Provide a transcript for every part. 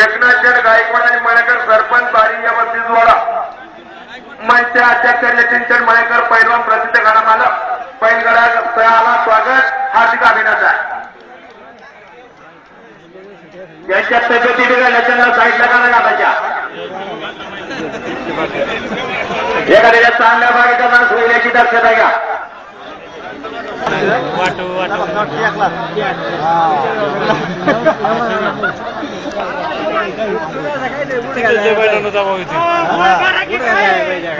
आहे एकनाथ गायकवाड आणि मळेकर सरपंच बारी या द्वारा मंच अध्यक्ष नितीन मळेकर पैलवान प्रसिद्ध गाडा मालक पैलगडा तळाला स्वागत हार्दिक अभिनंदन. यांच्या तब्येती बिघडल्या त्यांना साईडला काढा घालायच्या एखाद्या चांगल्या बागेचा नाश होईल याची दक्षता घ्या. वाटो वाटो.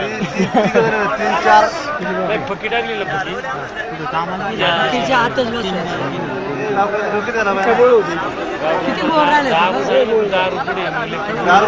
तीन चार नाही, फकी टाकली ना फकी तिच्या हातच बसला किती बोर राहिले दहा रुपये दहा रुपये म्हणले. दारू